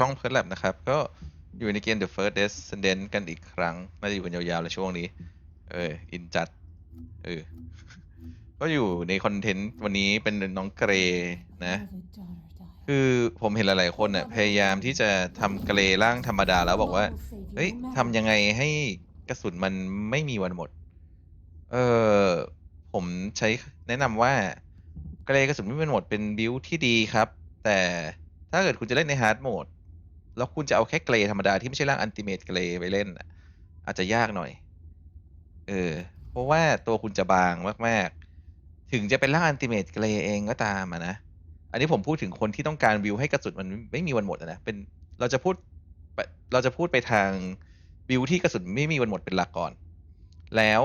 ช่องเพิร์ลแลบนะครับ ก็อยู่ในเกม The First Descendant กันอีกครั้ง น่าจะอยู่กันยาวๆเลยช่วงนี้ เออ อินจัด เออ ก็อยู่ในคอนเทนต์วันนี้เป็นน้องเกรนะ คือผมเห็นหลายๆคนน่ะพยายามที่จะทำเกรร่างธรรมดาแล้วบอกว่า เฮ้ยทำยังไงให้กระสุนมันไม่มีวันหมด เออผมใช้แนะนำว่าเกรกระสุนไม่มีวันหมดเป็นบิลที่ดีครับ แต่ถ้าเกิดคุณจะเล่นในฮาร์ดโหมด แล้วคุณจะเอาแค่เกรธรรมดาที่ไม่ใช่ร่างอันติเมตเกรไปเล่นอาจจะยากหน่อย เออ เพราะว่าตัวคุณจะบางมาก ๆ ถึงจะเป็นร่างอันติเมตเกรเองก็ตามนะ อันนี้ผมพูดถึงคนที่ต้องการวิวให้กระสุนมันไม่มีวันหมดนะ เป็นเราจะพูดเราจะพูดไปทางวิวที่กระสุนไม่มีวันหมดเป็นหลักก่อน แล้ว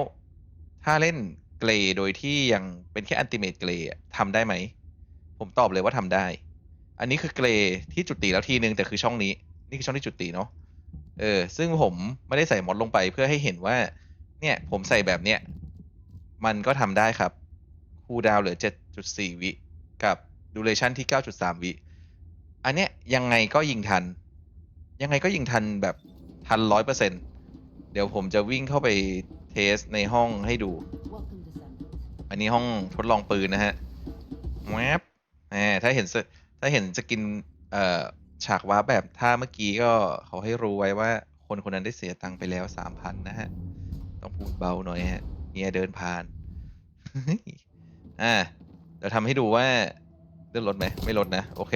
ถ้าเล่นเกรโดยที่ยังเป็นแค่อันติเมตเกรทำได้ไหม ผมตอบเลยว่าทำได้ อันนี้คือเกรที่จุดตีแล้วทีนึงแต่คือช่องนี้ นี่คือช่องที่จุดตีเนาะเออ ซึ่งผมไม่ได้ใส่มอดลงไปเพื่อให้เห็นว่า เนี่ย ผมใส่แบบเนี้ย มันก็ทำได้ครับ คูดาวเหลือ 7.4 วิ กับดูเรชันที่ 9.3 วิ อันเนี้ยยังไงก็ยิงทัน ยังไงก็ยิงทันแบบทันร้อยเปอร์เซ็นเดี๋ยวผมจะวิ่งเข้าไปเทสในห้องให้ดู อันนี้ห้องทดลองปืนนะฮะแวบแหมถ้าเห็นสถ้าเห็นสกิน เอ่อ ฉากว้าร์ปแบบท่าเมื่อกี้ก็เขาให้รู้ไว้ว่า คนคนนั้นได้เสียตังค์ไปแล้วสามพันนะฮะ ต้องพูดเบาหน่อยฮะเมียเดินผ่าน อ่าเดี๋ยวทำให้ดูว่าเลื่อนลดไหมไม่ลดนะ โอเค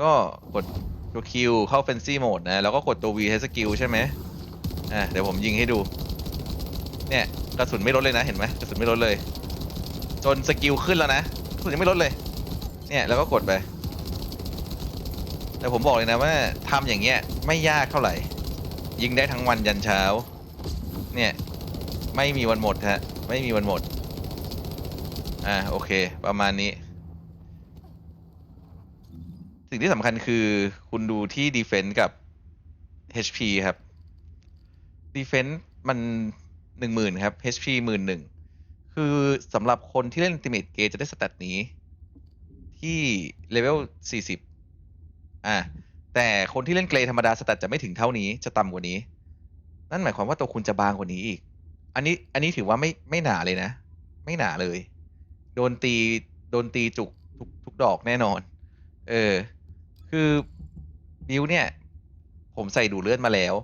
ก็กดตัว Q เข้า Frenzy Mode นะ แล้วก็กดตัว V ให้สกิลใช่ไหมอ่าเดี๋ยวผมยิงให้ดู เนี่ยกระสุนไม่ลดเลยนะเห็นไหมกระสุนไม่ลดเลย จนสกิลขึ้นแล้วนะกระสุนยังไม่ลดเลย เนี่ยแล้วก็กดไป แต่ผมบอกเลยนะว่าทำอย่างเงี้ยไม่ยากเท่าไหร่ ยิงได้ทั้งวันยันเช้า เนี่ย ไม่มีวันหมดฮะ ไม่มีวันหมด อ่าโอเค ประมาณนี้ สิ่งที่สำคัญคือคุณดูที่ defense กับ HP ครับ defense มันหนึ่งหมื่นครับ HP หมื่นหนึ่งคือสำหรับคนที่เล่น Ultimate Gauge จะได้สแตทนี้ ที่เลเวล40 อะแต่คนที่เล่นเกรธรรมดาสแตทจะไม่ถึงเท่านี้จะต่ำกว่านี้ นั่นหมายความว่าตัวคุณจะบางกว่านี้อีก อันนี้อันนี้ถือว่าไม่ไม่หนาเลยนะ ไม่หนาเลย โดนตีโดนตีจุกทุกทุกดอกแน่นอน เออ คือบิวเนี่ย ผมใส่ดูเลือดมาแล้ว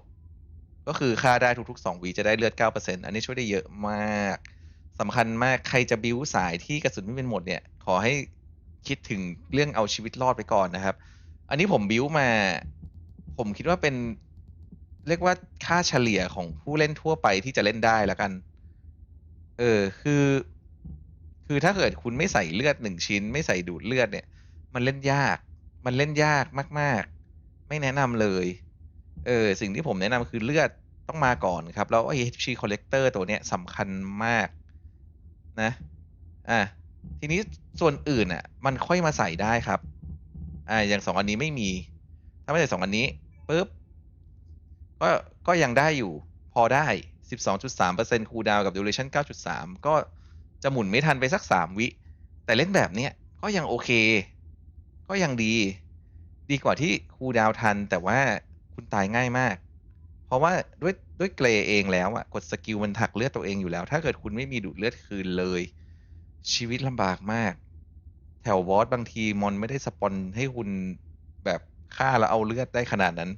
ก็คือค่าได้ทุกๆสองวีจะได้เลือด 9%อันนี้ช่วยได้เยอะมากสำคัญมากใครจะบิวสายที่กระสุนไม่เป็นหมดเนี่ย ขอให้คิดถึงเรื่องเอาชีวิตรอดไปก่อนนะครับ อันนี้ผมบิวมา ผมคิดว่าเป็น เรียกว่าค่าเฉลี่ยของผู้เล่นทั่วไปที่จะเล่นได้แล้วกัน เออ คือ คือถ้าเกิดคุณไม่ใส่เลือดหนึ่งชิ้น ไม่ใส่ดูดเลือดเนี่ย มันเล่นยาก มันเล่นยากมาก ๆ ไม่แนะนำเลย เออ สิ่งที่ผมแนะนำคือเลือดต้องมาก่อนครับ แล้วไอ้ HP collector ตัวเนี้ยสำคัญมาก นะ อะทีนี้ส่วนอื่นอะ มันค่อยมาใส่ได้ครับ อ่าอย่างสองอันนี้ไม่มี ถ้าไม่ใส่สองอันนี้ปุ๊บก็ก็ยังได้อยู่พอได้ 12.3%คูลดาวกับ duration 9.3 ก็จะหมุนไม่ทันไปสัก 3 วิ แต่เล่นแบบเนี้ยก็ยังโอเค ก็ยังดี ดีกว่าที่คูลดาวทัน แต่ว่าคุณตายง่ายมาก เพราะว่าด้วยด้วยเกรเองแล้วอะกดสกิลมันถักเลือดตัวเองอยู่แล้ว ถ้าเกิดคุณไม่มีดูดเลือดคืนเลย ชีวิตลำบากมาก แถวบอสบางทีมอนไม่ได้สปอนให้คุณแบบฆ่าแล้วเอาเลือดได้ขนาดนั้น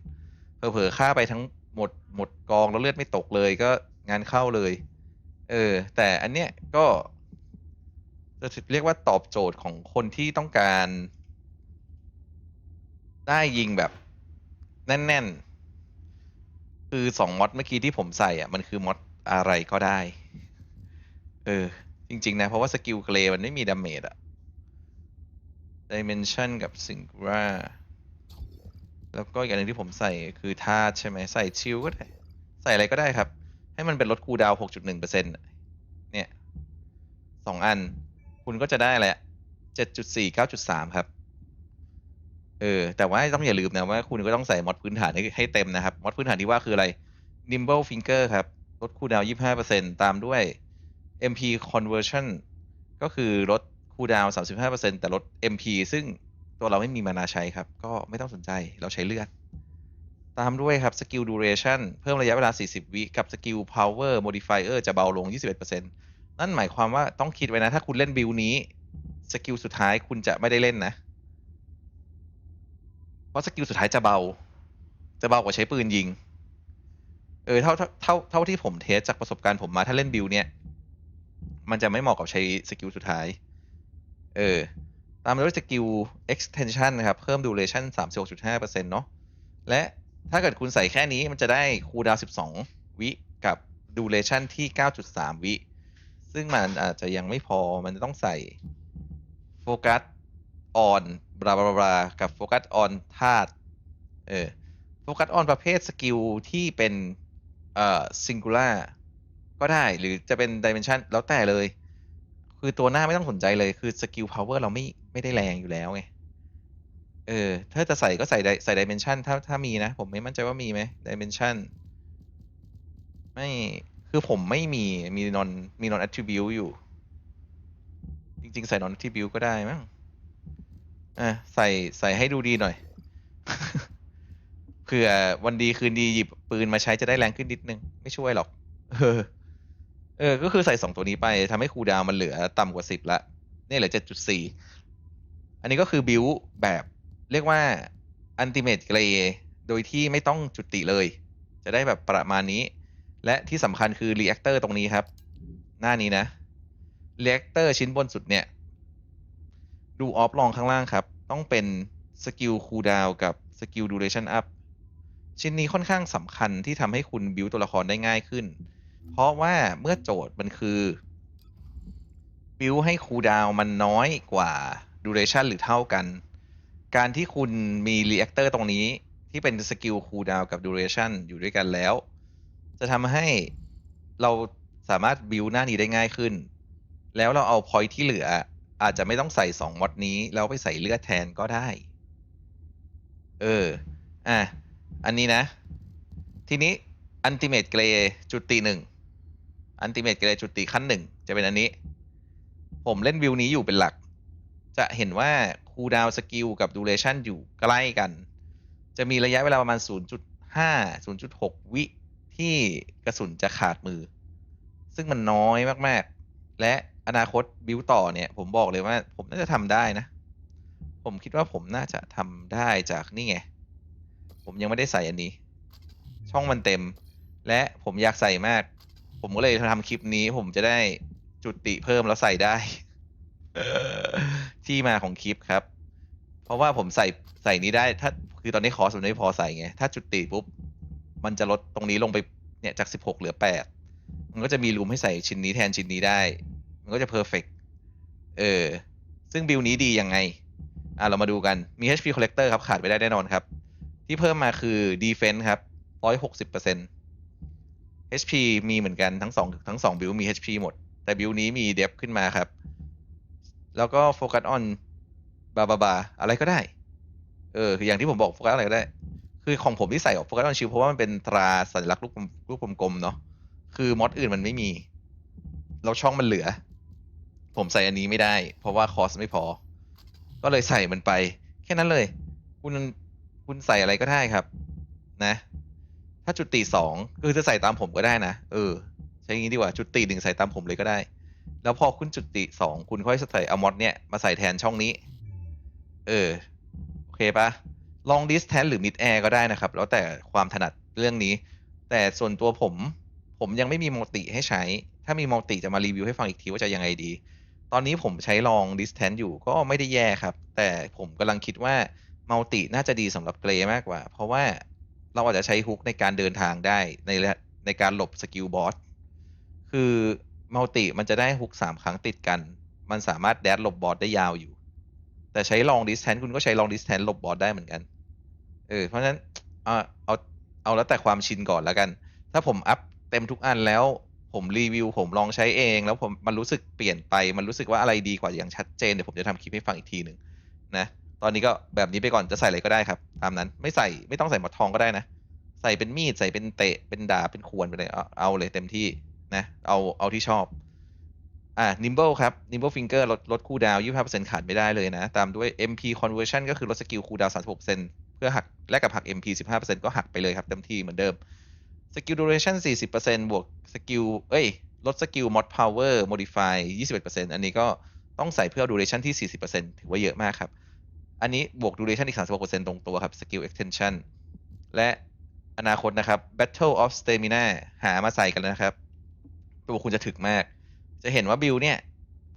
เผลอๆฆ่าไปทั้งหมดหมดกองแล้วเลือดไม่ตกเลยก็งานเข้าเลย เออ แต่อันเนี้ยก็จะเรียกว่าตอบโจทย์ของคนที่ต้องการ ได้ยิงแบบแน่น ๆ คือสองมอดเมื่อกี้ที่ผมใส่อะ มันคือมอดอะไรก็ได้ เออ จริง ๆ นะ เพราะว่าสกิลเกรมันไม่มีดาเมจอะ Dimension กับ Singular แล้วก็อีกอันหนึงที่ผมใส่คือธาตุใช่ไหมใส่ชิลก็ได้ ใส่อะไรก็ได้ครับ ให้มันเป็นลดคูดาวน์6.1%เนี่ยสองอัน คุณก็จะได้แหละ7.4 9.3 ครับ เออ แต่ว่าต้องอย่าลืมนะว่าคุณก็ต้องใส่มอดพื้นฐานให้ใหเต็มนะครับ มอดพื้นฐานที่ว่าคืออะไร Nimble Finger ครับ ลดคูดาวน์25%ตามด้วย MP Conversion ก็คือลด คูลดาวน์35%แต่ลด MP ซึ่งตัวเราไม่มีมานาใช้ครับ ก็ไม่ต้องสนใจเราใช้เลือด ตามด้วยครับสกิล duration เพิ่มระยะเวลา 40 วิกับสกิล power modifier จะเบาลง 21%นั่นหมายความว่าต้องคิดไว้นะ ถ้าคุณเล่นบิลนี้สกิลสุดท้ายคุณจะไม่ได้เล่นนะ เพราะสกิลสุดท้ายจะเบา จะเบากว่าใช้ปืนยิง เออเท่าเท่าเท่าเท่าที่ผมเทสจากประสบการณ์ผมมาถ้าเล่นบิลเนี่ย มันจะไม่เหมาะกับใช้สกิลสุดท้าย เออ ตามด้วยสกิล extension นะครับ เพิ่ม duration 36.5%เนาะ และถ้าเกิดคุณใส่แค่นี้มันจะได้คูลดาว12 วิกับ duration ที่ 9.3 วิ ซึ่งมันอาจจะยังไม่พอ มันต้องใส่โฟกัส on บลาบลาบลากับโฟกัส on ธาตุ เออ โฟกัส on ประเภทสกิลที่เป็น เอ่อ singular ก็ได้ หรือจะเป็น dimension แล้วแต่เลย คือตัวหน้าไม่ต้องสนใจเลยคือสกิล power เราไม่ไม่ได้แรงอยู่แล้วไงเออ ถ้าจะใส่ก็ใส่ใส่ dimension ถ้าถ้ามีนะ ผมไม่มั่นใจว่ามีไหม dimension ไม่คือผมไม่มีมี non มี non attribute อยู่ จริง ๆ ใส่ non attribute ก็ได้มั้งอะใส่ใส่ให้ดูดีหน่อยเผื่อวันดีคืนดีหยิบปืนมาใช้จะได้แรงขึ้นนิดนึง ไม่ช่วยหรอก เออ เออ ก็คือใส่สองตัวนี้ไปทำให้คูลดาวน์มันเหลือต่ำกว่าสิบละ นี่เหลือเจ็ดจุดสี่ อันนี้ก็คือบิวแบบเรียกว่าอันติเม e เกรโดยที่ไม่ต้องจุติเลย จะได้แบบประมาณนี้ และที่สำคัญคือรีแอคเตอร์ตรงนี้ครับ หน้านี้นะรีแอคเตอร์ชิ้นบนสุดเนี่ย ดูออฟลองข้างล่างครับ ต้องเป็นสกิลคูลดาวกับสกิลดูเรชั่นอัพชิ้นนี้ค่อนข้างสำคัญที่ทำให้คุณบิวตัวละครได้ง่ายขึ้น เพราะว่าเมื่อโจทย์มันคือบิวให้คูดาวมันน้อยกว่าดูเรชันหรือเท่ากัน การที่คุณมีรีแอคเตอร์ตรงนี้ที่เป็นสกิลคูดาวกับดูเรชันอยู่ด้วยกันแล้ว จะทำให้เราสามารถบิวหน้านี้ได้ง่ายขึ้น แล้วเราเอาพอยที่เหลือ อาจจะไม่ต้องใส่สองมอดนี้ แล้วไปใส่เลือดแทนก็ได้ เออ อะ อันนี้นะ ทีนี้อันติเม e เกรจุดตีหนึ่ง อันติเม e เกรจุดตีขั้นหนึ่งจะเป็นอันนี้ ผมเล่นวิวนี้อยู่เป็นหลัก จะเห็นว่าคูดาวสกิลกับดูเรชันอยู่ใกล้กัน จะมีระยะเวลาประมาณ 0.5 0.6 วิที่กระสุนจะขาดมือ ซึ่งมันน้อยมากๆ และอนาคตบิวต่อเนี่ย ผมบอกเลยว่าผมน่าจะทำได้นะ ผมคิดว่าผมน่าจะทำได้จากนี่ไง ผมยังไม่ได้ใส่อันนี้ ช่องมันเต็ม และผมอยากใส่มาก ผมก็เลยทำคลิปนี้ ผมจะได้จุติเพิ่มแล้วใส่ได้ ที่มาของคลิปครับ เพราะว่าผมใส่ใส่นี้ได้ ถ้าคือตอนนี้คอร์สมันไม่พอใส่ไง ถ้าจุติปุ๊บ มันจะลดตรงนี้ลงไปเนี่ยจากสิบหกเหลือแปดมันก็จะมีรูมให้ใส่ชิ้นนี้แทนชิ้นนี้ได้ มันก็จะเพอร์เฟกเออ ซึ่งบิลนี้ดียังไง อะ เรามาดูกัน มี HP Collector ครับ ขาดไปได้แน่นอนครับ ที่เพิ่มมาคือ Defense ครับ 160% HP มีเหมือนกันทั้งสองทั้งสองบิลมี HP หมด แต่บิลนี้มี Depth ขึ้นมาครับ แล้วก็ Focus on บาบาบาอะไรก็ได้ เออคืออย่างที่ผมบอกโฟกัสอะไรก็ได้ คือของผมที่ใส่ออกโฟกัสออนชิลเพราะว่ามันเป็นตราสัญลักษณ์รูกลมรูปกลมๆเนาะคือมอดอื่นมันไม่มี เราช่องมันเหลือ ผมใส่อันนี้ไม่ได้ เพราะว่าคอสไม่พอ ก็เลยใส่มันไป แค่นั้นเลย คุณคุณใส่อะไรก็ได้ครับ นะ ถ้าจุดตีสองคือจะใส่ตามผมก็ได้นะ เออ ใช่งี้ดีกว่าจุดตีหนึ่งใส่ตามผมเลยก็ได้ แล้วพอคุณจุดตีสองคุณค่อยใส่เอามอดเนี่ยมาใส่แทนช่องนี้ เออ โอเคปะ long distance หรือ mid air ก็ได้นะครับ แล้วแต่ความถนัดเรื่องนี้ แต่ส่วนตัวผม ผมยังไม่มีมัลติให้ใช้ ถ้ามีมัลติจะมารีวิวให้ฟังอีกทีว่าจะยังไงดี ตอนนี้ผมใช้ long distance อยู่ก็ไม่ได้แย่ครับ แต่ผมกำลังคิดว่ามัลติน่าจะดีสำหรับเกรมากกว่า เพราะว่า เราอาจจะใช้ฮุกในการเดินทางได้ในในการหลบสกิลบอส คือมัลติมันจะได้ฮุกสามครั้งติดกัน มันสามารถแดดหลบบอสได้ยาวอยู่ แต่ใช้ long distance คุณก็ใช้ long distance หลบบอสได้เหมือนกัน เออ เพราะฉะนั้นเอาเอาเอาแล้วแต่ความชินก่อนแล้วกัน ถ้าผมอัพเต็มทุกอันแล้วผมรีวิวผมลองใช้เอง แล้วผมมันรู้สึกเปลี่ยนไป มันรู้สึกว่าอะไรดีกว่าอย่างชัดเจนเดี๋ยวผมจะทำคลิปให้ฟังอีกทีหนึ่งนะ ตอนนี้ก็แบบนี้ไปก่อนจะใส่อะไรก็ได้ครับ ตามนั้นไม่ใส่ไม่ต้องใส่หมอดทองก็ได้นะ ใส่เป็นมีดใส่เป็นเตะเป็นดาบเป็นขวานไปเลยเอาเอาเลยเต็มที่นะเอาเอาที่ชอบอ่า nimble ครับ nimble finger ลดลดคูดาวน์25%ขาดไม่ได้เลยนะ ตามด้วย MP conversion ก็คือลดสกิลคูดาวน์36%เพื่อหักแลกกับหัก MP 15%ก็หักไปเลยครับเต็มที่เหมือนเดิมสกิล duration 40%บวกสกิลเอ้ยลดสกิล mod power modify 21%อันนี้ก็ต้องใส่เพื่อเอา duration ที่40%ถือว่าเยอะมากครับ อันนี้บวก duration อีก 36%ตรงตัวครับ skill extension และอนาคตนะครับ battle of stamina หามาใส่กันแล้วนะครับ ตัวคุณจะถึกมาก จะเห็นว่าบิลเนี่ย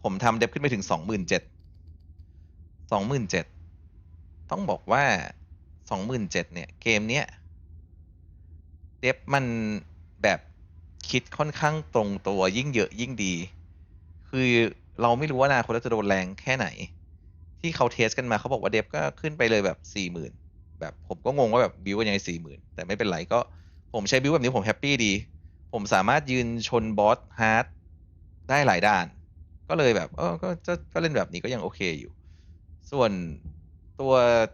ผมทำเดฟขึ้นไปถึง 27,000 27,000 ต้องบอกว่า 27,000 เนี่ย เกมเนี้ยเดฟมันแบบคิดค่อนข้างตรงตัวยิ่งเยอะยิ่งดี คือเราไม่รู้ว่าอนาคตเราจะโดนแรงแค่ไหน ที่เขาเทสกันมาเขาบอกว่าเดฟก็ขึ้นไปเลยแบบสี่หมื่นแบบผมก็งงว่าแบบบิวกันยังไงสี่หมื่นแต่ไม่เป็นไรก็ผมใช้บิวแบบนี้ผมแฮปปี้ดี ผมสามารถยืนชนบอสฮาร์ดได้หลายด่าน ก็เลยแบบเออก็ก็เล่นแบบนี้ก็ยังโอเคอยู่ ส่วนตัว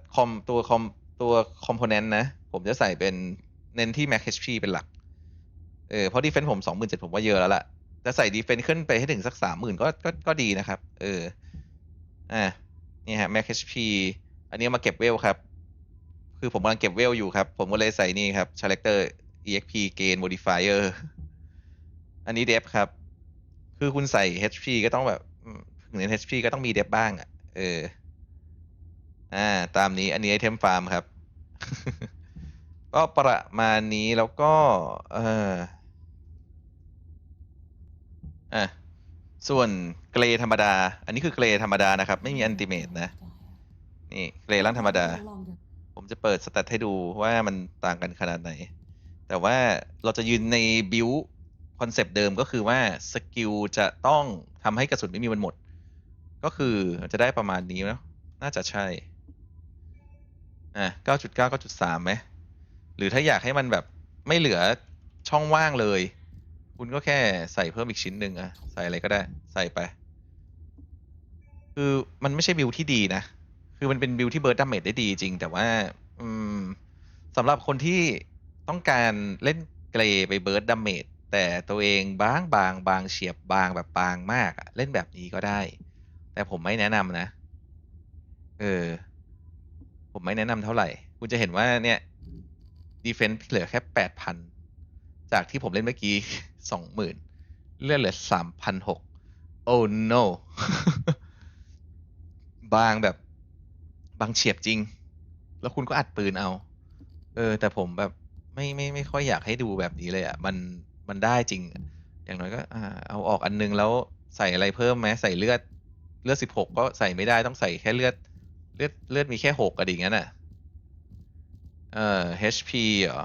คอมตัวคอมตัวคอมโพเนนต์นะ ผมจะใส่เป็นเน้นที่ Mac HP เป็นหลัก เออเพราะดีเฟน s ์ผมสองหมื่นเจ็ดผมว่าเยอะแล้วล่ะ จะใส่ดีเฟน s ์ขึ้นไปให้ถึงสักสามหมื่นก็ก็ก็ดีนะครับ เออ อ่า นี่ฮะ Mac HP อันนี้มาเก็บเวลครับ คือผมกำลังเก็บเวลอยู่ครับ ผมก็เลยใส่นี่ครับ Selector EXP Gain Modifier อันนี้เดฟครับ คือคุณใส่ HP ก็ต้องแบบถึงเน้น HP ก็ต้องมีเดฟบ้างอะ เออ อ่า ตามนี้ อันนี้ไอเทมฟาร์มครับก็ประมาณนี้แล้วก็ เอออะ ส่วนเกรธรรมดา อันนี้คือเกรธรรมดานะครับ ไม่มีอันติเมตนะ นี่เกรล่างธรรมดา ผมจะเปิดสแตทให้ดูว่ามันต่างกันขนาดไหน แต่ว่าเราจะยืนในบิวคอนเซปต์เดิมก็คือว่าสกิลจะต้องทำให้กระสุนไม่มีวันหมด ก็คือจะได้ประมาณนี้เนาะน่าจะใช่ อะ 9.9 9.3ไหมหรือถ้าอยากให้มันแบบไม่เหลือช่องว่างเลย คุณก็แค่ใส่เพิ่มอีกชิ้นหนึ่งอะใส่อะไรก็ได้ ใส่ไป คือมันไม่ใช่บิลที่ดีนะ คือมันเป็นบิลที่เบิร์ดดาเมจได้ดีจริง แต่ว่า อืมสำหรับคนที่ต้องการเล่นเกรไปเบิร์ดดาเมจแต่ตัวเองบางบางบางเฉียบบางแบบบางมากอะเล่นแบบนี้ก็ได้ แต่ผมไม่แนะนำนะ เออ ผมไม่แนะนำเท่าไหร่ คุณจะเห็นว่าเนี่ยดีเฟน s ์เหลือแค่แปดพัน จากที่ผมเล่นเมื่อกี้สองหมื่นเลื่อนเหลือสามพันหก oh no บางแบบ บางเฉียบจริง แล้วคุณก็อัดปืนเอา เออ แต่ผมแบบไม่ไม่ไม่ค่อยอยากให้ดูแบบนี้เลยอะ่ะ มันมันได้จริง อย่างน้อยก็อ่าเอาออกอันนึงแล้วใส่อะไรเพิ่มไหมใส่เลือดเลือดสิบหกก็ใส่ไม่ได้ต้องใส่แค่เลือด เลือดเลือดมีแค่หกอะดิงั้นอะ เอ่อ HP เหรอ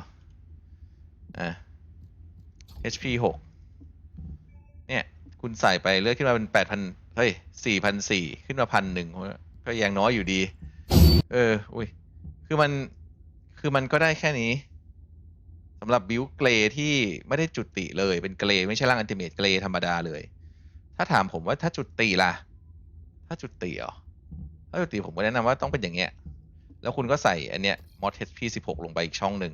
อะ HP หกเนี่ย คุณใส่ไปเลือดขึ้นมาเป็นแปดพันเฮ้ยสี่พันสี่ขึ้นมาพันหนึ่งก็ยังน้อยอยู่ดี เออ อุ้ย คือมัน คือมันก็ได้แค่นี้สำหรับบิวเกรที่ไม่ได้จุดติเลย เป็นเกรไม่ใช่ร่างอันติเมตเกรธรรมดาเลย ถ้าถามผมว่าถ้าจุดติล่ะ ถ้าจุดติเหรอถ้าจุดติผมก็แนะนำว่าต้องเป็นอย่างเงี้ย แล้วคุณก็ใส่อันเนี้ย mod HP 16ลงไปอีกช่องหนึ่ง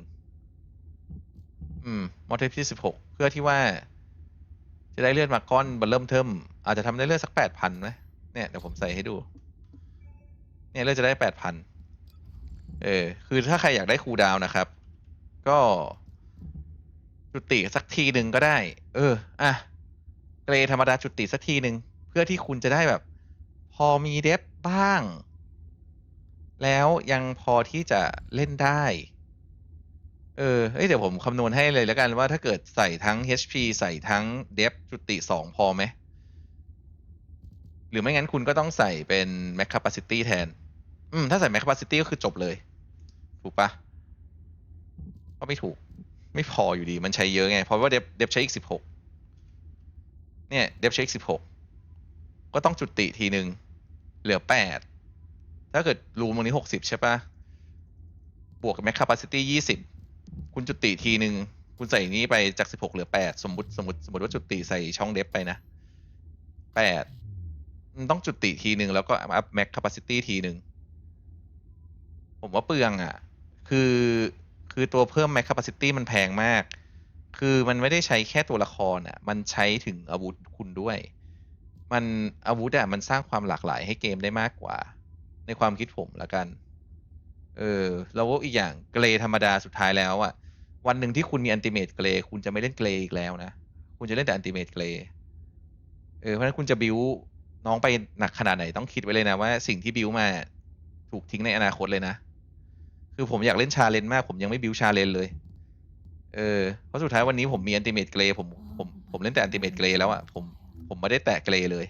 อืม mod HP 16เพื่อที่ว่า จะได้เลือดมาก้อนบเริ่มเทิมอาจจะทำได้เลือดสักแปดพันไหมเนี่ยเดี๋ยวผมใส่ให้ดู เนี่ยเลือดจะได้แปดพันเออ คือถ้าใครอยากได้คูดาวน์นะครับ ก็จุติสักทีหนึ่งก็ได้ เออ อะ เกรธรรมดาจุติสักทีหนึ่งเพื่อที่คุณจะได้แบบ พอมีเดฟบ้าง แล้วยังพอที่จะเล่นได้ เออเอ้ยเดี๋ยวผมคำนวณให้เลยแล้วกันว่าถ้าเกิดใส่ทั้ง HP ใส่ทั้งเดฟจุติสองพอไหม หรือไม่งั้นคุณก็ต้องใส่เป็น Max Capacity แทน อืม ถ้าใส่ Max Capacity ก็คือจบเลย ถูกปะก็ไม่ถูก ไม่พออยู่ดีมันใช้เยอะไง เพราะว่าเดฟเดฟใช้อีกสิบหกเนี่ยเดฟใช้อีกสิบหกก็ต้องจุติทีหนึ่งเหลือแปดถ้าเกิดรูมตรงนี้หกสิบใช่ปะบวกกับ Max Capacity ยี่สิบ คุณจุติทีหนึ่งคุณใส่นี้ไปจากสิบหกเหลือแปดสมมติสมมติสมมติว่าจุติใส่ช่องเดฟไปนะแปดต้องจุติทีหนึ่งแล้วก็อัพ Max Capacity ทีหนึ่งผมว่าเปลืองอะ คือคือตัวเพิ่ม Max Capacity มันแพงมาก คือมันไม่ได้ใช้แค่ตัวละครอะ มันใช้ถึงอาวุธคุณด้วย มันอาวุธอะมันสร้างความหลากหลายให้เกมได้มากกว่า ในความคิดผมละกัน เออแล้วอีกอย่างเกรธรรมดาสุดท้ายแล้วอะวันหนึ่งที่คุณมีอันติเมตเกรคุณจะไม่เล่นเกรอีกแล้วนะ คุณจะเล่นแต่อันติเมตเกรเออเพราะฉะนั้นคุณจะบิวน้องไปหนักขนาดไหนต้องคิดไว้เลยนะว่าสิ่งที่บิวมาถูกทิ้งในอนาคตเลยนะ คือผมอยากเล่นชาเลนจ์มาก ผมยังไม่บิวชาเลนจ์เลย เออเพราะสุดท้ายวันนี้ผมมีอันติเมตเกรผมผมผมเล่นแต่อันติเมตเกรแล้วอะผมผมไม่ได้แตะเกรเลย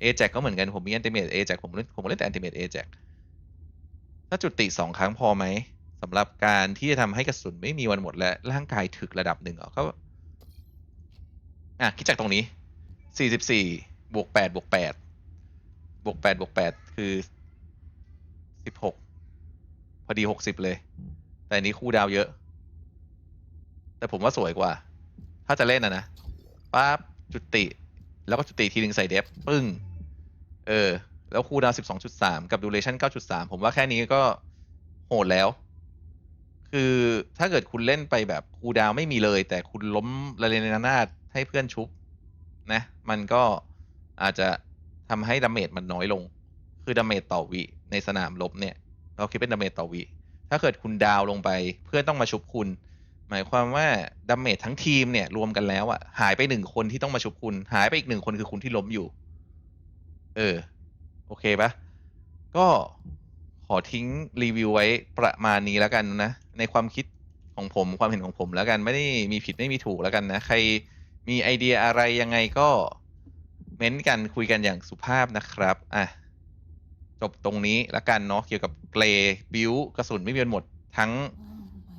เอแจก็เหมือนกันผมมีอันติเมตเอแจผมเล่นผมเล่นแต่อันติเมตเอแจ ถ้าจุติสองครั้งพอไหมสำหรับการที่จะทำให้กระสุนไม่มีวันหมดและร่างกายถึกระดับหนึ่งเหรอก็อะคิดจากตรงนี้สี่สิบสี่บวกแปดบวกแปดบวกแปดบวกแปดคือสิบหกพอดีหกสิบเลย แต่อันนี้คู่ดาวเยอะ แต่ผมว่าสวยกว่า ถ้าจะเล่นนะนะปั๊บจุติ แล้วก็จุติทีหนึ่งใส่เดฟปึ้ง เออ แล้วคูลดาวน์12.3กับดูเรชั่น9.3ผมว่าแค่นี้ก็โหดแล้ว คือถ้าเกิดคุณเล่นไปแบบคูลดาวไม่มีเลย แต่คุณล้มระเนระนาดให้เพื่อนชุบนะ มันก็อาจจะทำให้ดาเมจมันน้อยลง คือดาเมจต่อวิในสนามรบเนี่ย เราคิดเป็นดาเมจต่อวิถ้าเกิดคุณดาวลงไปเพื่อนต้องมาชุบคุณ หมายความว่าดาเมจทั้งทีมเนี่ยรวมกันแล้วอะหายไปหนึ่งคนที่ต้องมาชุบคุณ หายไปอีกหนึ่งคนคือคุณที่ล้มอยู่ เออ โอเคปะก็ขอทิ้งรีวิวไว้ประมาณนี้แล้วกันนะ ในความคิดของผมความเห็นของผมแล้วกันไม่ได้มีผิดไม่มีถูกแล้วกันนะ ใครมีไอเดียอะไรยังไงก็เม้นต์กันคุยกันอย่างสุภาพนะครับอะจบตรงนี้แล้วกันเนาะเกี่ยวกับเกรบิวกระสุนไม่มีวันหมดทั้ง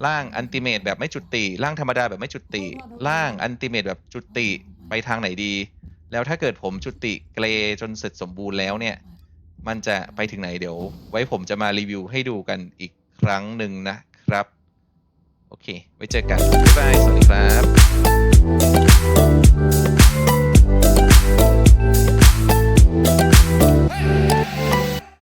ร่างอันติเมตแบบไม่จุติร่างธรรมดาแบบไม่จุติร่างอันติเมตแบบจุติไปทางไหนดี แล้วถ้าเกิดผมจุติเกรจนเสร็จสมบูรณ์แล้วเนี่ย มันจะไปถึงไหนเดี๋ยว ไว้ผมจะมารีวิวให้ดูกันอีกครั้งหนึ่งนะครับ โอเค ไว้เจอกัน บ๊ายบาย สวัสดีครับ